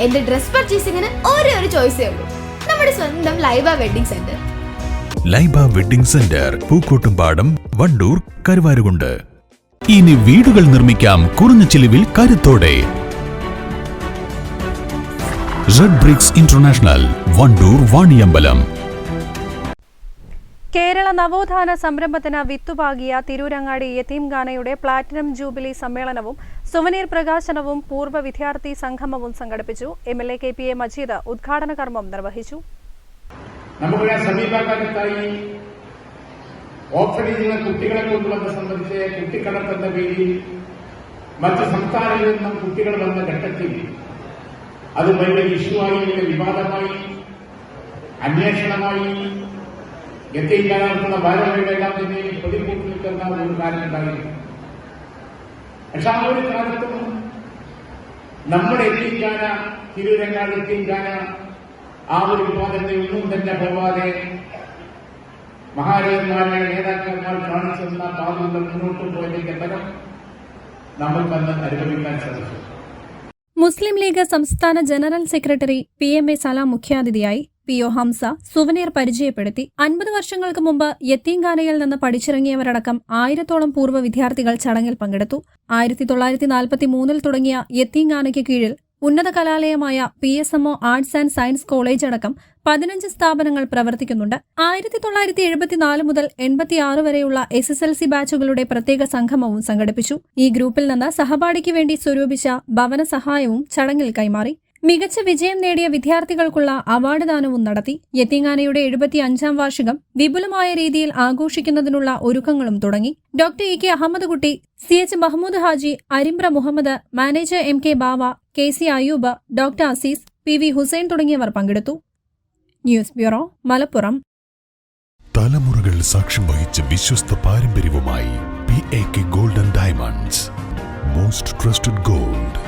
എന്റെ ഡ്രസ് പർച്ചേസിംഗിന് ഒരേ ഒരു ചോയ്സേ ഉള്ളൂ. നമ്മുടെ സ്വന്തം Laiba wedding centre. Laiba wedding centre Pookkottumpadam Wandoor Karuvarakundu. ഇനി വീടുകൾ നിർമ്മിക്കാം കുറഞ്ഞ ചിലവിൽ കരുത്തോടെ. Red bricks international Wandoor Vaniyambalam. Kerala നവോത്ഥാന സംരംഭത്തിന് വിത്തുപാകിയ തിരൂരങ്ങാടി യത്തീംഖാനയുടെ പ്ലാറ്റിനം ജൂബിലി സമ്മേളനവും സുവനീർ പ്രകാശനവും പൂർവ വിദ്യാർത്ഥി സംഗമവും സംഘടിപ്പിച്ചു. M L A K P A Majeed ഉദ്ഘാടന കർമ്മം നിർവഹിച്ചു. നമുക്കിവിടെ സമീപകാലത്തായി ഓപ്പണിംഗിലെ കുട്ടികളെ കൊണ്ടുവന്ന സംബന്ധിച്ച് മറ്റ് സംസ്ഥാനങ്ങളിൽ നിന്നും കുട്ടികൾ വന്ന ഘട്ടത്തിൽ അത് വലിയ ഇഷ്യൂവായി വലിയ വിവാദമായി അന്വേഷണമായി എത്തിക്കാനുള്ള ഭാരതങ്ങളെല്ലാം തന്നെ പ്രതികൂട്ടി നിൽക്കുന്ന ഒരു കാര്യം ഉണ്ടായിരുന്നു. പക്ഷെ ആ ഒരു കാലത്തും നമ്മുടെ എത്തിക്കാന തിരുരങ്ങാട് എത്തിക്കാന ആ ഒരു വിവാദത്തെ ഒന്നും തന്നെ പോവാതെ മഹാരാജന്മാരായ നേതാക്കന്മാർ കാണിച്ചെന്ന പാതകൾ മുന്നോട്ട് പോയതിന്റെ ഫലം നമുക്കന്ന് അനുഭവിക്കാൻ സാധിച്ചു. മുസ്ലിം ലീഗ് സംസ്ഥാന general secretary P M A Salam മുഖ്യാതിഥിയായി പി ഒ ഹംസ സുവനീർ പരിചയപ്പെടുത്തി. അൻപത് വർഷങ്ങൾക്ക് മുമ്പ് യത്തീംഖാനയിൽ നിന്ന് പഠിച്ചിറങ്ങിയവരടക്കം ആയിരത്തോളം പൂർവ വിദ്യാർത്ഥികൾ ചടങ്ങിൽ പങ്കെടുത്തു. ആയിരത്തി തൊള്ളായിരത്തി നാൽപ്പത്തി മൂന്നിൽ തുടങ്ങിയ യത്തീംഖാനയ്ക്ക് കീഴിൽ ഉന്നത കലാലയമായ P S M O arts and science college അടക്കം പതിനഞ്ച് സ്ഥാപനങ്ങൾ പ്രവർത്തിക്കുന്നുണ്ട്. ആയിരത്തി തൊള്ളായിരത്തി എഴുപത്തിനാല് മുതൽ എൺപത്തിയാറ് വരെയുള്ള എസ് എസ് എൽ സി ബാച്ചുകളുടെ പ്രത്യേക സംഗമവും സംഘടിപ്പിച്ചു. ഈ ഗ്രൂപ്പിൽ നിന്ന് സഹപാഠിക്ക് വേണ്ടി സ്വരൂപിച്ച ഭവന സഹായവും ചടങ്ങിൽ കൈമാറി. മികച്ച വിജയം നേടിയ വിദ്യാർത്ഥികൾക്കുള്ള അവാർഡ് ദാനവും നടത്തി യത്തിങ്ങാനയുടെ എഴുപത്തി അഞ്ചാം വാർഷികം വിപുലമായ രീതിയിൽ ആഘോഷിക്കുന്നതിനുള്ള ഒരുക്കങ്ങളും തുടങ്ങി. Doctor E. K. Ahmed Kutty C. H. Mahmood Haji Arimbra Muhammad manager M. K. Bava K. C. Ayoob doctor Azeez P. V. Hussain തുടങ്ങിയവർ പങ്കെടുത്തു. News bureau Malappuram. തലമുറകൾ സാക്ഷ്യം വഹിച്ച വിശ്വസ്ത പാരമ്പര്യവുമായി P. A. K. Golden diamonds. Most trusted gold.